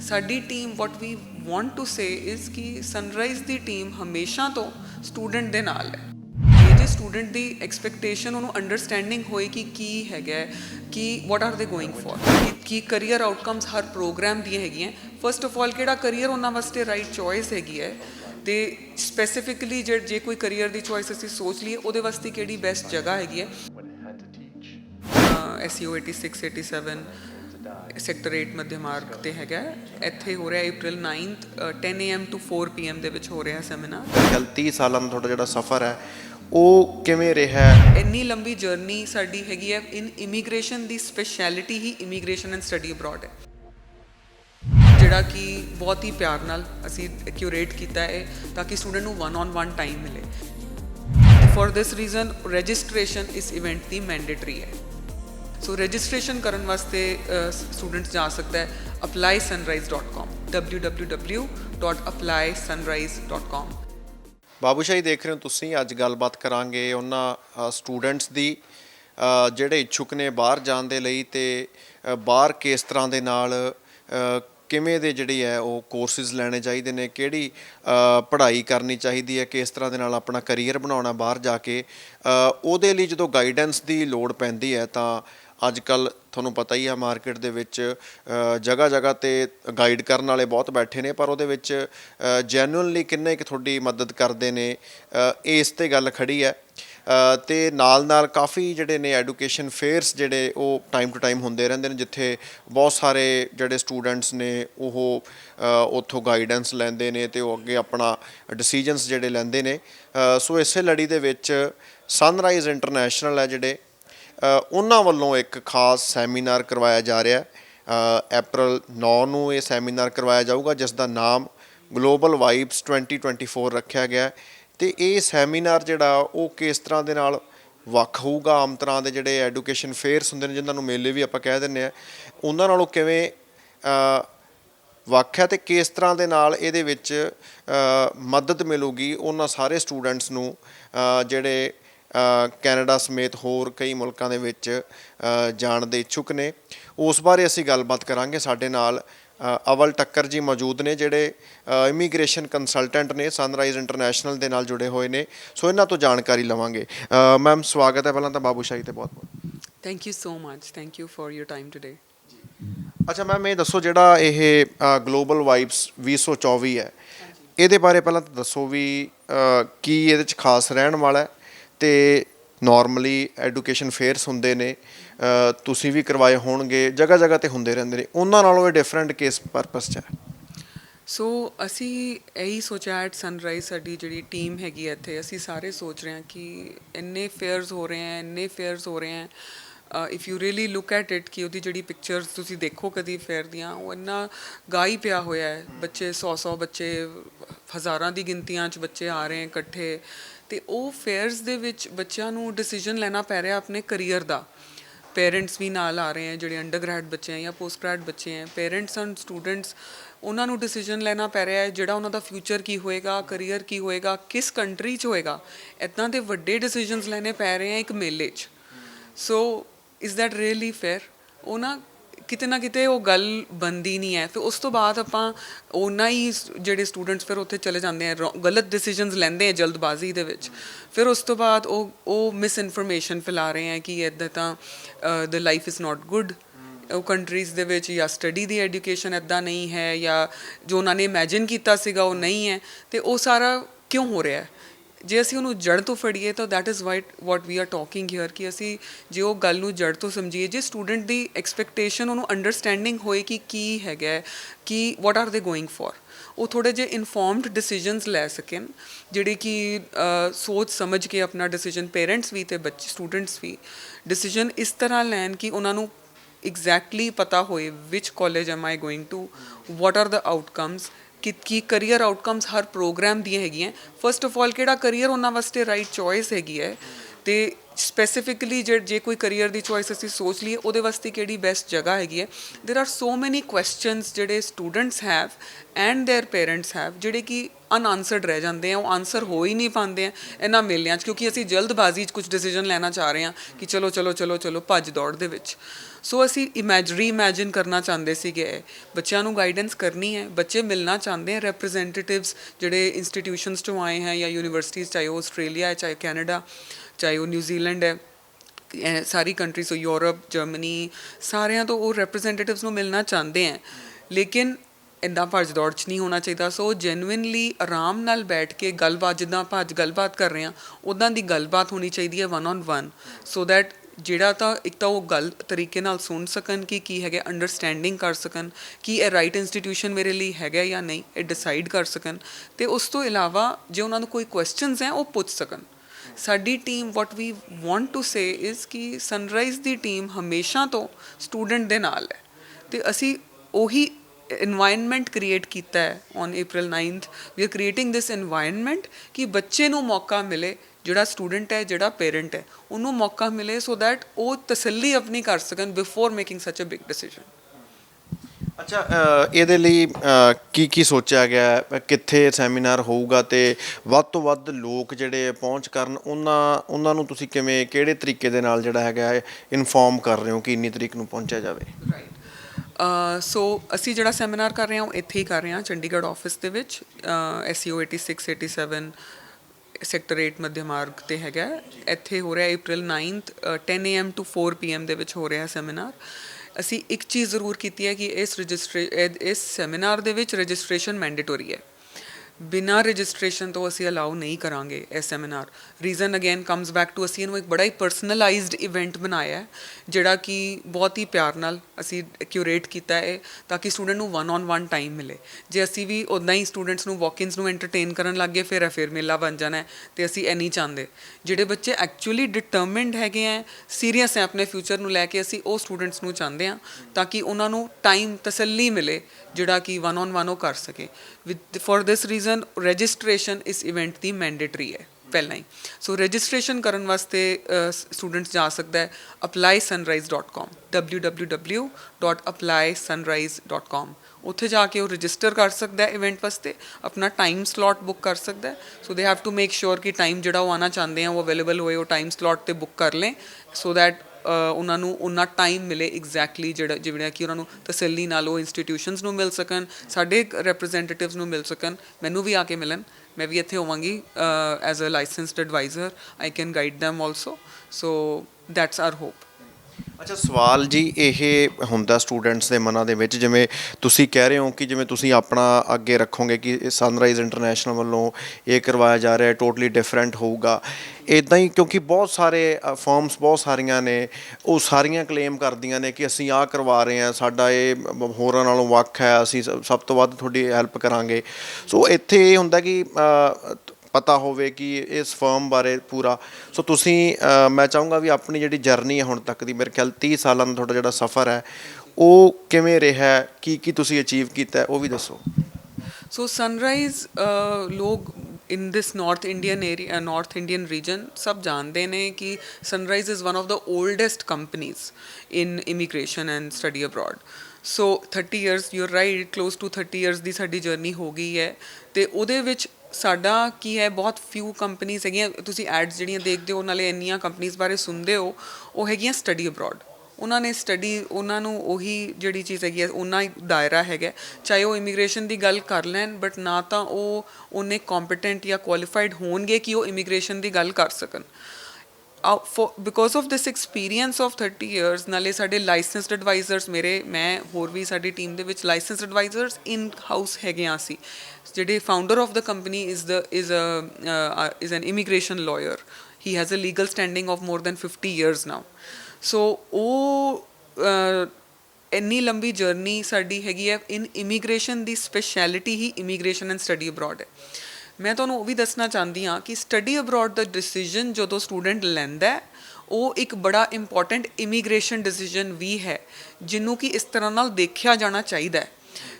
ਸਾਡੀ team what we want to say is ਕਿ Sunrise ਦੀ ਟੀਮ ਹਮੇਸ਼ਾ ਤੋਂ ਸਟੂਡੈਂਟ ਦੇ ਨਾਲ ਹੈ। ਕਿ ਜੇ ਸਟੂਡੈਂਟ ਦੀ ਐਕਸਪੈਕਟੇਸ਼ਨ ਉਹਨੂੰ ਅੰਡਰਸਟੈਂਡਿੰਗ ਹੋਏ ਕਿ ਕੀ ਹੈਗਾ ਕਿ what are they going for Ki career outcomes ਹਰ ਪ੍ਰੋਗਰਾਮ ਦੀਆਂ ਹੈਗੀਆਂ। ਫਸਟ ਆਫ ਆਲ ਕਿਹੜਾ ਕੈਰੀਅਰ ਉਹਨਾਂ ਵਾਸਤੇ ਰਾਈਟ ਚੋਇਸ ਹੈਗੀ ਹੈ? ਤੇ ਸਪੈਸੀਫਿਕਲੀ ਜੇ ਜੇ ਕੋਈ ਕੈਰੀਅਰ ਦੀ ਚੋਇਸ ਅਸੀਂ ਸੋਚ ਲਈਏ ਉਹਦੇ ਵਾਸਤੇ ਕਿਹੜੀ ਬੈਸਟ ਜਗ੍ਹਾ ਹੈਗੀ ਹੈ. SEO 86 87 ਸੈਕਟਰ 8 ਮੱਧ ਮਾਰਗ ਤੇ ਹੈਗਾ। ਇੱਥੇ ਹੋ ਰਿਹਾ April 9th a, 10 am to 4 pm ਦੇ ਵਿੱਚ ਹੋ ਰਿਹਾ ਸੈਮੀਨਾਰ। ਗੱਲ 30 ਸਾਲਾਂ ਦਾ ਤੁਹਾਡਾ ਜਿਹੜਾ ਸਫ਼ਰ ਹੈ ਉਹ ਕਿਵੇਂ ਰਿਹਾ? ਇੰਨੀ ਲੰਬੀ ਜਰਨੀ ਸਾਡੀ ਹੈਗੀ ਹੈ। ਇਨ ਇਮੀਗ੍ਰੇਸ਼ਨ ਦੀ ਸਪੈਸ਼ਲਿਟੀ ਹੀ ਇਮੀਗ੍ਰੇਸ਼ਨ ਐਂਡ ਸਟੱਡੀ ਅਬਰਾਡ ਹੈ। ਜਿਹੜਾ ਕਿ ਬਹੁਤ ਹੀ ਪਿਆਰ ਨਾਲ ਅਸੀਂ ਕਿਊਰੇਟ ਕੀਤਾ ਹੈ ਤਾਂ ਕਿ ਸਟੂਡੈਂਟ ਨੂੰ ਵਨ ਔਨ ਵਨ ਟਾਈਮ ਮਿਲੇ। ਫॉर ਦਿਸ ਰੀਜ਼ਨ ਰਜਿਸਟ੍ਰੇਸ਼ਨ ਇਸ ਇਵੈਂਟ ਦੀ ਮੈਂਡੇਟਰੀ ਹੈ। ਸੋ ਰਜਿਸਟ੍ਰੇਸ਼ਨ ਕਰਨ ਵਾਸਤੇ ਸਟੂਡੈਂਟਸ ਜਾ ਸਕਦਾ ਹੈ applysunrise.com www.applysunrise.com ਬਾਬੂ ਸ਼ਾਹੀ, ਦੇਖ ਰਹੇ ਹੋ ਤੁਸੀਂ, ਅੱਜ ਗੱਲਬਾਤ ਕਰਾਂਗੇ ਉਹਨਾਂ ਸਟੂਡੈਂਟਸ ਦੀ ਜਿਹੜੇ ਇੱਛੁਕ ਨੇ ਬਾਹਰ ਜਾਣ ਦੇ ਲਈ ਤੇ ਬਾਹਰ ਕਿਸ ਤਰ੍ਹਾਂ ਦੇ ਨਾਲ ਕਿਵੇਂ ਦੇ ਜਿਹੜੇ ਹੈ ਉਹ ਕੋਰਸਿਸ ਲੈਣੇ ਚਾਹੀਦੇ ਨੇ, ਕਿਹੜੀ ਪੜ੍ਹਾਈ ਕਰਨੀ ਚਾਹੀਦੀ ਹੈ, ਕਿਸ ਤਰ੍ਹਾਂ ਦੇ ਨਾਲ ਆਪਣਾ ਕੈਰੀਅਰ ਬਣਾਉਣਾ ਬਾਹਰ ਜਾ ਕੇ ਉਹਦੇ ਲਈ ਜਦੋਂ ਗਾਈਡੈਂਸ ਦੀ ਲੋੜ ਪੈਂਦੀ ਹੈ ਤਾਂ ਅੱਜ ਕੱਲ ਤੁਹਾਨੂੰ ਪਤਾ ਹੀ ਆ ਮਾਰਕੀਟ ਦੇ ਵਿੱਚ ਜਗ੍ਹਾ ਜਗ੍ਹਾ ਤੇ ਗਾਈਡ ਕਰਨ ਵਾਲੇ ਬਹੁਤ ਬੈਠੇ ਨੇ ਪਰ ਉਹਦੇ ਵਿੱਚ ਜੈਨੂਇਨਲੀ ਕਿੰਨੇ ਕਿ ਤੁਹਾਡੀ ਮਦਦ ਕਰਦੇ ਨੇ ਇਸ ਤੇ ਗੱਲ ਖੜੀ ਹੈ। ਅ, ਤੇ ਨਾਲ ਨਾਲ ਕਾਫੀ ਜਿਹੜੇ ਨੇ ਐਡੂਕੇਸ਼ਨ ਫੇਅਰਸ ਜਿਹੜੇ ਉਹ ਟਾਈਮ ਟੂ ਟਾਈਮ ਹੁੰਦੇ ਰਹਿੰਦੇ ਨੇ ਜਿੱਥੇ ਬਹੁਤ ਸਾਰੇ ਜਿਹੜੇ ਸਟੂਡੈਂਟਸ ਨੇ ਉਹ ਉੱਥੋਂ ਗਾਈਡੈਂਸ ਲੈਂਦੇ ਨੇ ਤੇ ਉਹ ਅੱਗੇ ਆਪਣਾ ਡਿਸੀਜਨਸ ਜਿਹੜੇ ਲੈਂਦੇ ਨੇ। ਸੋ ਇਸੇ ਲੜੀ ਦੇ ਵਿੱਚ ਸਨਰਾਈਜ਼ ਇੰਟਰਨੈਸ਼ਨਲ ਹੈ ਜਿਹੜੇ ਉਹਨਾਂ ਵੱਲੋਂ ਇੱਕ ਖਾਸ ਸੈਮੀਨਾਰ ਕਰਵਾਇਆ ਜਾ ਰਿਹਾ ਹੈ। ਅ, 9 ਨੂੰ ਇਹ ਸੈਮੀਨਾਰ ਕਰਵਾਇਆ ਜਾਊਗਾ ਜਿਸ ਦਾ ਨਾਮ ਗਲੋਬਲ ਵਾਈਬਸ 2024 ਰੱਖਿਆ ਗਿਆ ਹੈ। ਤੇ ਇਹ ਸੈਮੀਨਾਰ ਜਿਹੜਾ ਉਹ ਕਿਸ ਤਰ੍ਹਾਂ ਦੇ ਨਾਲ ਵੱਖ ਹੋਊਗਾ? ਆਮ ਤਰ੍ਹਾਂ ਦੇ ਜਿਹੜੇ ਐਡੂਕੇਸ਼ਨ ਫੇਅਰਸ ਹੁੰਦੇ ਨੇ ਜਿਨ੍ਹਾਂ ਨੂੰ ਮੇਲੇ ਵੀ ਆਪਾਂ ਕਹਿ ਦਿੰਦੇ ਆ ਉਹਨਾਂ ਨਾਲੋਂ ਕਿਵੇਂ ਵੱਖ ਹੈ ਤੇ ਕਿਸ ਤਰ੍ਹਾਂ ਦੇ ਨਾਲ ਇਹਦੇ ਵਿੱਚ ਮਦਦ ਮਿਲੂਗੀ? ਉਹਨਾਂ ਸਾਰੇ ਸਟੂਡੈਂਟਸ ਨੂੰ ਜਿਹੜੇ ਕੈਨੇਡਾ ਸਮੇਤ ਹੋਰ ਕਈ ਮੁਲਕਾਂ ਦੇ ਵਿੱਚ ਜਾਣ ਦੇ ਇੱਛੁਕ ਨੇ। ਉਸ ਬਾਰੇ ਅਸੀਂ ਗੱਲਬਾਤ ਕਰਾਂਗੇ। ਸਾਡੇ ਨਾਲ ਅਵਲ ਟੱਕਰ ਜੀ ਮੌਜੂਦ ਨੇ ਜਿਹੜੇ ਇਮੀਗ੍ਰੇਸ਼ਨ ਕੰਸਲਟੈਂਟ ਨੇ ਸਨਰਾਈਜ਼ ਇੰਟਰਨੈਸ਼ਨਲ ਦੇ ਨਾਲ ਜੁੜੇ ਹੋਏ ਨੇ। ਸੋ ਇਹਨਾਂ ਤੋਂ ਜਾਣਕਾਰੀ ਲਵਾਂਗੇ। ਮੈਮ ਸਵਾਗਤ ਹੈ ਪਹਿਲਾਂ ਤਾਂ ਬਾਬੂ ਸ਼ਾਹੀ ਤੇ ਬਹੁਤ ਬਹੁਤ। Thank you so much thank you for your time today ਅੱਛਾ ਮੈਮ ਇਹ ਦੱਸੋ ਜਿਹੜਾ ਇਹ ਗਲੋਬਲ ਵਾਈਬਸ 2024 ਹੈ। ਇਹਦੇ ਬਾਰੇ ਪਹਿਲਾਂ ਤਾਂ ਦੱਸੋ ਵੀ ਕੀ ਇਹਦੇ ਚ ਖਾਸ ਰਹਿਣ ਵਾਲਾ ਹੈ? ਤੇ ਨਾਰਮਲੀ ਐਡੂਕੇਸ਼ਨ ਫੇਅਰਸ ਹੁੰਦੇ ਨੇ ਤੁਸੀਂ ਵੀ ਕਰਵਾਏ ਹੋਣਗੇ ਜਗ੍ਹਾ ਜਗ੍ਹਾ ਤੇ ਹੁੰਦੇ ਰਹਿੰਦੇ ਨੇ, ਉਹਨਾਂ ਨਾਲੋਂ ਇਹ ਡਿਫਰੈਂਟ ਕਿਸ ਪਰਪਸ ਚ ਹੈ। ਸੋ ਅਸੀਂ ਇਹੀ ਸੋਚਿਆ ਐਟ ਸਨਰਾਈਜ਼ ਸਾਡੀ ਜਿਹੜੀ ਟੀਮ ਹੈਗੀ ਹੈ ਇੱਥੇ, ਅਸੀਂ ਸਾਰੇ ਸੋਚ ਰਹੇ ਹਾਂ ਕਿ ਇੰਨੇ ਫੇਅਰਸ ਹੋ ਰਹੇ ਹੈ, ਇੰਨੇ ਫੇਅਰਸ ਹੋ ਰਹੇ ਹੈ if you really look at it ਕਿ ਉਹਦੀ ਜਿਹੜੀ ਪਿਕਚਰਸ ਤੁਸੀਂ ਦੇਖੋ ਕਦੀ ਫੇਅਰ ਦੀਆਂ, ਉਹ ਇੰਨਾ ਗਾਈ ਪਿਆ ਹੋਇਆ ਹੈ, ਬੱਚੇ 100 100 ਬੱਚੇ, ਹਜ਼ਾਰਾਂ ਦੀ ਗਿਣਤੀਆਂ 'ਚ ਬੱਚੇ ਆ ਰਹੇ ਇਕੱਠੇ ਤੇ ਉਹ ਫੇਅਰਸ ਦੇ ਵਿੱਚ ਬੱਚਿਆਂ ਨੂੰ ਡਿਸੀਜਨ ਲੈਣਾ ਪੈ ਰਿਹਾ ਆਪਣੇ ਕੈਰੀਅਰ ਦਾ। ਪੇਰੈਂਟਸ ਵੀ ਨਾਲ ਆ ਰਹੇ ਹੈ, ਜਿਹੜੇ ਅੰਡਰਗ੍ਰੈਡ ਬੱਚੇ ਹੈ ਜਾਂ ਪੋਸਟ ਗ੍ਰੈਡ ਬੱਚੇ ਹੈ ਪੇਰੈਂਟਸ ਐਂਡ ਸਟੂਡੈਂਟਸ ਉਹਨਾਂ ਨੂੰ ਡਿਸੀਜਨ ਲੈਣਾ ਪੈ ਰਿਹਾ ਹੈ ਜਿਹੜਾ ਉਹਨਾਂ ਦਾ ਫਿਊਚਰ ਕੀ ਹੋਏਗਾ ਕੈਰੀਅਰ ਕੀ ਹੋਏਗਾ, ਕਿਸ ਕੰਟਰੀ 'ਚ ਹੋਏਗਾ। ਇਦਾਂ ਦੇ ਵੱਡੇ ਡਿਸੀਜਨਸ ਲੈਣੇ ਪੈ ਰਹੇ ਹੈ ਇੱਕ ਮੇਲੇ 'ਚ। So is that really fair ਉਹ ਨਾ ਕਿਤੇ ਨਾ ਕਿਤੇ ਉਹ ਗੱਲ ਬੰਦੀ ਨਹੀਂ ਹੈ। ਫਿਰ ਉਸ ਤੋਂ ਬਾਅਦ ਆਪਾਂ ਉਹਨਾਂ ਹੀ ਸ- ਜਿਹੜੇ ਸਟੂਡੈਂਟਸ ਫਿਰ ਉੱਥੇ ਚਲੇ ਜਾਂਦੇ ਆ, ਰੋ- ਗਲਤ ਡਿਸੀਜਨਸ ਲੈਂਦੇ ਆ ਜਲਦਬਾਜ਼ੀ ਦੇ ਵਿੱਚ। ਫਿਰ ਉਸ ਤੋਂ ਬਾਅਦ ਉਹ ਉਹ ਮਿਸ ਇਨਫੋਰਮੇਸ਼ਨ ਫੈਲਾ ਰਹੇ ਆ ਕਿ ਇਦਾਂ ਤਾਂ the life is not good ਉਹ ਕੰਟਰੀਜ਼ ਦੇ ਵਿੱਚ ਜਾਂ ਸਟੱਡੀ ਦੀ ਐਜੂਕੇਸ਼ਨ ਇਦਾਂ ਨਹੀਂ ਹੈ ਜਾਂ ਜੋ ਉਹਨਾਂ ਨੇ ਇਮੇਜਿਨ ਕੀਤਾ ਸੀਗਾ ਉਹ ਨਹੀਂ ਹੈ। ਤੇ ਉਹ ਸਾਰਾ ਕਿਉਂ ਹੋ ਰਿਹਾ ਹੈ? ਜੇ ਅਸੀਂ ਉਹਨੂੰ ਜੜ ਤੋਂ ਫੜੀਏ ਤਾਂ that is what what we are talking here ਕਿ ਅਸੀਂ ਜੇ ਉਹ ਗੱਲ ਨੂੰ ਜੜ ਤੋਂ ਸਮਝੀਏ, ਜੇ ਸਟੂਡੈਂਟ ਦੀ ਐਕਸਪੈਕਟੇਸ਼ਨ ਉਹਨੂੰ ਅੰਡਰਸਟੈਂਡਿੰਗ ਹੋਏ ਕਿ ਕੀ ਹੈਗਾ ਕਿ what are they going for, ਉਹ ਥੋੜੇ ਜਿਹੇ ਇਨਫੋਰਮਡ ਡਿਸੀਜਨਸ ਲੈ ਸਕਣ, ਜਿਹੜੇ ਕਿ ਸੋਚ ਸਮਝ ਕੇ ਆਪਣਾ ਡਿਸੀਜਨ ਪੇਰੈਂਟਸ ਵੀ ਤੇ ਬੱਚੇ ਸਟੂਡੈਂਟਸ ਵੀ ਡਿਸੀਜਨ ਇਸ ਤਰ੍ਹਾਂ ਲੈਣ ਕਿ ਉਹਨਾਂ ਨੂੰ ਐਗਜ਼ੈਕਟਲੀ ਪਤਾ ਹੋਏ which college am I going to what are the outcomes ਕਿ ਕੀ ਕੈਰੀਅਰ ਆਊਟਕਮਸ ਹਰ ਪ੍ਰੋਗਰਾਮ ਦੀਆਂ ਹੈਗੀਆਂ ਫਸਟ ਆਫ ਆਲ ਕਿਹੜਾ ਕੈਰੀਅਰ ਉਹਨਾਂ ਵਾਸਤੇ ਰਾਈਟ ਚੋਇਸ ਹੈਗੀ ਹੈ ਤੇ ਸਪੈਸੀਫਿਕਲੀ ਜੇ ਜੇ ਕੋਈ ਕੈਰੀਅਰ ਦੀ ਚੋਇਸ ਅਸੀਂ ਸੋਚ ਲਈਏ ਉਹਦੇ ਵਾਸਤੇ ਕਿਹੜੀ ਬੈਸਟ ਜਗ੍ਹਾ ਹੈਗੀ ਹੈ there are so many questions ਜਿਹੜੇ students have and their parents have ਜਿਹੜੇ ਕਿ ਅਨਆਨਸਰਡ ਰਹਿ ਜਾਂਦੇ ਆ ਉਹ ਆਨਸਰ ਹੋ ਹੀ ਨਹੀਂ ਪਾਉਂਦੇ ਆ ਇਹਨਾਂ ਮੇਲਿਆਂ 'ਚ ਕਿਉਂਕਿ ਅਸੀਂ ਜਲਦਬਾਜ਼ੀ 'ਚ ਕੁਝ ਡਿਸੀਜਨ ਲੈਣਾ ਚਾਹ ਰਹੇ ਹਾਂ ਕਿ ਚਲੋ ਚਲੋ ਚਲੋ ਚਲੋ ਭੱਜ ਦੌੜ ਦੇ ਵਿੱਚ ਸੋ ਅਸੀਂ ਇਮੇਜਰੀ ਇਮੇਜਿਨ ਕਰਨਾ ਚਾਹੁੰਦੇ ਸੀਗੇ। ਬੱਚਿਆਂ ਨੂੰ ਗਾਈਡੈਂਸ ਕਰਨੀ ਹੈ। ਬੱਚੇ ਮਿਲਣਾ ਚਾਹੁੰਦੇ ਹੈ। ਰਿਪਰੈਜ਼ੈਂਟੇਟਿਵਸ ਜਿਹੜੇ ਇੰਸਟੀਟਿਊਸ਼ਨਸ ਤੋਂ ਆਏ ਹੈ ਜਾਂ ਯੂਨੀਵਰਸਿਟੀਜ਼ ਚਾਹੇ ਉਹ ਆਸਟ੍ਰੇਲੀਆ ਹੈ, ਚਾਹੇ ਕੈਨੇਡਾ, ਚਾਹੇ ਉਹ ਨਿਊਜ਼ੀਲੈਂਡ ਹੈ ਸਾਰੀ ਕੰਟਰੀਜ਼ ਤੋਂ ਯੂਰਪ ਜਰਮਨੀ ਸਾਰਿਆਂ ਤੋਂ ਉਹ ਰਿਪਰੈਜ਼ੈਂਟੇਟਿਵਸ ਨੂੰ ਮਿਲਣਾ ਚਾਹੁੰਦੇ ਹੈ। ਲੇਕਿਨ ਇੰਦਾ ਭੱਜ ਦੌੜ ਚ ਨਹੀਂ ਹੋਣਾ ਚਾਹੀਦਾ। ਸੋ ਜੈਨੂਇਨਲੀ ਆਰਾਮ ਨਾਲ ਬੈਠ ਕੇ ਗੱਲਬਾਤ, ਜਿੱਦਾਂ ਆਪਾਂ ਅੱਜ ਗੱਲਬਾਤ ਕਰ ਰਹੇ ਹਾਂ ਉਦਾਂ ਦੀ ਗੱਲਬਾਤ ਹੋਣੀ ਚਾਹੀਦੀ ਹੈ one on one so that ਜਿਹੜਾ ਤਾਂ ਇੱਕ ਤਾਂ ਉਹ ਗੱਲ ਤਰੀਕੇ ਨਾਲ ਸੁਣ ਸਕਣ ਕਿ ਕੀ ਹੈਗਾ ਅੰਡਰਸਟੈਂਡਿੰਗ ਕਰ ਸਕਣ ਕਿ ਇਹ ਰਾਈਟ ਇੰਸਟੀਟਿਊਸ਼ਨ ਮੇਰੇ ਲਈ ਹੈਗਾ ਜਾਂ ਨਹੀਂ, ਇਹ ਡਿਸਾਈਡ ਕਰ ਸਕਣ। ਤੇ ਉਸ ਤੋਂ ਇਲਾਵਾ ਜੇ ਉਹਨਾਂ ਨੂੰ ਕੋਈ ਕੁਐਸਚਨਸ ਹੈ, ਉਹ ਪੁੱਛ ਸਕਣ। ਸਾਡੀ team what we want to say is ਕਿ ਸਨਰਾਈਜ਼ ਦੀ ਟੀਮ ਹਮੇਸ਼ਾ ਤੋਂ ਸਟੂਡੈਂਟ ਦੇ ਨਾਲ ਹੈ। ਤੇ ਅਸੀਂ ਉਹੀ environment ਕ੍ਰੀਏਟ ਕੀਤਾ ਹੈ। On April 9th we are creating this environment ਕਿ ਬੱਚੇ ਨੂੰ ਮੌਕਾ ਮਿਲੇ ਜਿਹੜਾ ਸਟੂਡੈਂਟ ਹੈ ਜਿਹੜਾ ਪੇਰੈਂਟ ਹੈ ਉਹਨੂੰ ਮੌਕਾ ਮਿਲੇ ਸੋ that ਉਹ ਤਸੱਲੀ ਆਪਣੀ ਕਰ ਸਕਣ before making such a big decision. ਅੱਛਾ ਅ, ਇਹਦੇ ਲਈ ਕੀ ਕੀ ਸੋਚਿਆ ਗਿਆ? ਕਿੱਥੇ ਸੈਮੀਨਾਰ ਹੋਊਗਾ ਤੇ ਵੱਧ ਤੋਂ ਵੱਧ ਲੋਕ ਜਿਹੜੇ ਪਹੁੰਚ ਕਰਨ ਉਹਨਾਂ ਉਹਨਾਂ ਨੂੰ ਤੁਸੀਂ ਕਿਵੇਂ ਕਿਹੜੇ ਤਰੀਕੇ ਦੇ ਨਾਲ ਜਿਹੜਾ ਹੈਗਾ ਇਨਫੋਰਮ ਕਰ ਰਹੇ ਹੋ ਕਿ ਇੰਨੀ ਤਰੀਕ ਨੂੰ ਪਹੁੰਚਿਆ ਜਾਵੇ? ਰਾਈਟ ਸੋ ਅਸੀਂ ਜਿਹੜਾ ਸੈਮੀਨਾਰ ਕਰ ਰਹੇ ਹਾਂ ਉਹ ਇੱਥੇ ਹੀ ਕਰ ਰਹੇ ਹਾਂ ਚੰਡੀਗੜ੍ਹ ਆਫਿਸ ਦੇ ਵਿੱਚ ਐਸਈਓ 86 87 ਸੈਕਟਰ 8 ਮੱਧ ਮਾਰਗ ਤੇ ਹੈਗਾ ਇੱਥੇ ਹੋ ਰਿਹਾ April 9th a, 10 am to 4 pm ਦੇ ਵਿੱਚ ਹੋ ਰਿਹਾ ਸੈਮੀਨਾਰ ਅਸੀਂ ਇੱਕ ਚੀਜ਼ ਜ਼ਰੂਰ ਕੀਤੀ ਹੈ ਕਿ ਇਸ ਰਜਿਸਟ੍ਰੇ ਇਸ ਸੈਮੀਨਾਰ ਦੇ ਵਿੱਚ ਰਜਿਸਟ੍ਰੇਸ਼ਨ ਮੈਂਡੇਟਰੀ ਹੈ। ਬਿਨਾਂ ਰਜਿਸਟ੍ਰੇਸ਼ਨ ਤੋਂ ਅਸੀਂ ਅਲਾਉ ਨਹੀਂ ਕਰਾਂਗੇ ਇਹ seminar reason again comes back to ਅਸੀਂ ਇਹਨੂੰ ਇੱਕ ਬੜਾ ਹੀ ਪਰਸਨਲਾਈਜ਼ਡ ਇਵੈਂਟ ਬਣਾਇਆ ਹੈ, ਜਿਹੜਾ ਕਿ ਬਹੁਤ ਹੀ ਪਿਆਰ ਨਾਲ ਅਸੀਂ ਕਿਊਰੇਟ ਕੀਤਾ ਹੈ, ਤਾਂ ਕਿ ਸਟੂਡੈਂਟ ਨੂੰ ਵਨ ਔਨ ਵਨ ਟਾਈਮ ਮਿਲੇ। ਜੇ ਅਸੀਂ ਵੀ ਉਦਾਂ ਹੀ ਸਟੂਡੈਂਟਸ ਨੂੰ ਵਾਕ-ਇਨਸ ਨੂੰ ਐਂਟਰਟੇਨ ਕਰਨ ਲੱਗੇ ਫਿਰ ਇਹ ਫਿਰ ਮੇਲਾ ਬਣ ਜਾਣਾ ਹੈ, ਤੇ ਅਸੀਂ ਇਹ ਨਹੀਂ ਚਾਹੁੰਦੇ। ਜਿਹੜੇ ਬੱਚੇ ਐਕਚੁਅਲੀ ਡਿਟਰਮਿੰਡ ਹੈਗੇ ਆ ਸੀਰੀਅਸ ਹੈ ਆਪਣੇ ਫਿਊਚਰ ਨੂੰ ਲੈ ਕੇ ਅਸੀਂ ਉਹ ਸਟੂਡੈਂਟਸ ਨੂੰ ਚਾਹੁੰਦੇ ਆ ਤਾਂ ਕਿ ਉਹਨਾਂ ਨੂੰ ਟਾਈਮ ਤਸੱਲੀ ਮਿਲੇ ਜਿਹੜਾ ਕਿ ਵਨ ਔਨ ਵਨ ਉਹ ਕਰ ਸਕੇ with for this reason registration ਇਸ ਇਵੈਂਟ ਦੀ ਮੈਂਡੇਟਰੀ ਹੈ ਪਹਿਲਾਂ ਹੀ ਸੋ ਰਜਿਸਟ੍ਰੇਸ਼ਨ ਕਰਨ ਵਾਸਤੇ ਸਟੂਡੈਂਟਸ ਜਾ ਸਕਦਾ ਹੈ applysunrise.com www.applysunrise.com ਉੱਥੇ ਜਾ ਕੇ ਉਹ ਰਜਿਸਟਰ ਕਰ ਸਕਦਾ ਹੈ ਇਵੈਂਟ ਵਾਸਤੇ ਆਪਣਾ ਟਾਈਮ ਸਲੋਟ ਬੁੱਕ ਕਰ ਸਕਦਾ ਹੈ ਸੋ they have to make sure ਕਿ ਟਾਈਮ ਜਿਹੜਾ ਉਹ ਆਣਾ ਚਾਹੁੰਦੇ ਆ ਉਹ ਅਵੇਲੇਬਲ ਹੋਏ ਉਹ ਟਾਈਮ ਸਲੋਟ ਤੇ ਬੁੱਕ ਕਰ ਲੈ ਸੋ ਦੈਟ ਉਹਨਾਂ ਨੂੰ ਉਹਨਾਂ ਟਾਈਮ ਮਿਲੇ ਐਗਜ਼ੈਕਟਲੀ ਜਿਹੜਾ ਜਿਵੇਂ ਕਿ ਉਹਨਾਂ ਨੂੰ ਤਸੱਲੀ ਨਾਲ ਉਹ ਇੰਸਟੀਟਿਊਸ਼ਨਸ ਨੂੰ ਮਿਲ ਸਕਣ, ਸਾਡੇ ਰਿਪਰੈਜ਼ੈਂਟੇਟਿਵਸ ਨੂੰ ਮਿਲ ਸਕਣ, ਮੈਨੂੰ ਵੀ ਆ ਕੇ ਮਿਲਣ। ਮੈਂ ਵੀ ਇੱਥੇ ਹੋਵਾਂਗੀ as a licensed adviser I can guide them also so that's our hope ਅੱਛਾ, ਸਵਾਲ ਜੀ ਇਹ ਹੁੰਦਾ ਸਟੂਡੈਂਟਸ ਦੇ ਮਨਾਂ ਦੇ ਵਿੱਚ, ਜਿਵੇਂ ਤੁਸੀਂ ਕਹਿ ਰਹੇ ਹੋ ਕਿ ਜਿਵੇਂ ਤੁਸੀਂ ਆਪਣਾ ਅੱਗੇ ਰੱਖੋਗੇ ਕਿ ਸਨਰਾਈਜ਼ ਇੰਟਰਨੈਸ਼ਨਲ ਵੱਲੋਂ ਇਹ ਕਰਵਾਇਆ ਜਾ ਰਿਹਾ ਹੈ ਟੋਟਲੀ ਡਿਫਰੈਂਟ ਹੋਊਗਾ। ਇਦਾਂ ਹੀ ਕਿਉਂਕਿ ਬਹੁਤ ਸਾਰੇ ਫਰਮਸ ਬਹੁਤ ਸਾਰੀਆਂ ਨੇ, ਉਹ ਸਾਰੀਆਂ ਕਲੇਮ ਕਰਦੀਆਂ ਨੇ ਕਿ ਅਸੀਂ ਆਹ ਕਰਵਾ ਰਹੇ ਹਾਂ, ਸਾਡਾ ਇਹ ਬ- ਹੋਰਾਂ ਨਾਲੋਂ ਵੱਖ ਹੈ, ਅਸੀਂ ਸ- ਸਭ ਤੋਂ ਵੱਧ ਤੁਹਾਡੀ ਹੈਲਪ ਕਰਾਂਗੇ। ਸੋ ਇੱਥੇ ਇਹ ਹੁੰਦਾ ਕਿ ਪਤਾ ਹੋਵੇ ਕਿ ਇਸ ਫਰਮ ਬਾਰੇ ਪੂਰਾ। ਸੋ ਤੁਸੀਂ ਮੈਂ ਚਾਹੂੰਗਾ ਵੀ ਆਪਣੀ ਜਿਹੜੀ ਜਰਨੀ ਹੈ ਹੁਣ ਤੱਕ ਦੀ, ਮੇਰੇ ਖਿਆਲ 30 ਸਾਲਾਂ ਦਾ ਤੁਹਾਡਾ ਜਿਹੜਾ ਸਫ਼ਰ ਹੈ, ਉਹ ਕਿਵੇਂ ਰਿਹਾ ਕੀ ਕੀ ਤੁਸੀਂ ਅਚੀਵ ਕੀਤਾ ਉਹ ਵੀ ਦੱਸੋ। ਸੋ ਸਨਰਾਈਜ਼ ਲੋਕ in this north Indian area north Indian region ਸਭ ਜਾਣਦੇ ਨੇ ਕਿ Sunrise is one of the oldest companies in immigration and study abroad so 30 years you right close to 30 years ਦੀ ਸਾਡੀ ਜਰਨੀ ਹੋ ਗਈ ਹੈ। ਤੇ ਉਹਦੇ ਵਿੱਚ ਸਾਡਾ ਕੀ ਹੈ, ਬਹੁਤ ਫਿਊ ਕੰਪਨੀਆਂ ਹੈਗੀਆਂ, ਤੁਸੀਂ ਐਡਸ ਜਿਹੜੀਆਂ ਦੇਖਦੇ ਹੋ, ਨਾਲੇ ਇੰਨੀਆਂ ਕੰਪਨੀਆਂ ਬਾਰੇ ਸੁਣਦੇ ਹੋ, ਉਹ ਹੈਗੀਆਂ ਸਟੱਡੀ ਅਬਰੋਡ ਉਹਨਾਂ ਨੇ ਸਟੱਡੀ ਉਹਨਾਂ ਨੂੰ ਉਹੀ ਜਿਹੜੀ ਚੀਜ਼ ਹੈਗੀ ਹੈ, ਉਹਨਾਂ ਹੀ ਦਾਇਰਾ ਹੈਗਾ ਚਾਹੇ ਉਹ ਇਮੀਗ੍ਰੇਸ਼ਨ ਦੀ ਗੱਲ ਕਰ ਲੈਣ ਬਟ ਨਾ ਤਾਂ ਉਹ, ਉਹਨੇ ਕੰਪੀਟੈਂਟ ਜਾਂ ਕੁਆਲੀਫਾਈਡ ਹੋਣਗੇ ਕਿ ਉਹ ਇਮੀਗ੍ਰੇਸ਼ਨ ਦੀ ਗੱਲ ਕਰ ਸਕਣ। Because of this experience of 30 years ਨਾਲੇ ਸਾਡੇ ਲਾਇਸੈਂਸਡ ਐਡਵਾਈਜ਼ਰਸ ਮੇਰੇ, ਮੈਂ ਹੋਰ ਵੀ ਸਾਡੀ ਟੀਮ ਦੇ ਵਿੱਚ ਲਾਇਸੈਂਸਡ ਐਡਵਾਈਜ਼ਰਸ ਇਨ ਹਾਊਸ ਹੈਗੇ ਆ ਸੀ ਜਿਹੜੇ founder of the company is the is a is an immigration lawyer he has a legal standing of more than 50 years now so ਉਹ ਇੰਨੀ ਲੰਬੀ ਜਰਨੀ ਸਾਡੀ ਹੈਗੀ ਹੈ। ਇਨ ਇਮੀਗ੍ਰੇਸ਼ਨ ਦੀ ਸਪੈਸ਼ਲਿਟੀ ਹੀ ਇਮੀਗ੍ਰੇਸ਼ਨ ਐਂਡ ਸਟੱਡੀ ਅਬਰੋਡ ਹੈ। ਮੈਂ ਤੁਹਾਨੂੰ ਉਹ ਵੀ ਦੱਸਣਾ ਚਾਹੁੰਦੀ ਹਾਂ ਕਿ ਸਟੱਡੀ ਅਬਰੋਡ ਦਾ ਡਿਸੀਜਨ ਜਦੋਂ ਸਟੂਡੈਂਟ ਲੈਂਦਾ ਉਹ ਇੱਕ ਬੜਾ ਇੰਪੋਰਟੈਂਟ ਇਮੀਗ੍ਰੇਸ਼ਨ ਡਿਸੀਜਨ ਵੀ ਹੈ, ਜਿਹਨੂੰ ਕਿ ਇਸ ਤਰ੍ਹਾਂ ਨਾਲ ਦੇਖਿਆ ਜਾਣਾ ਚਾਹੀਦਾ ਹੈ।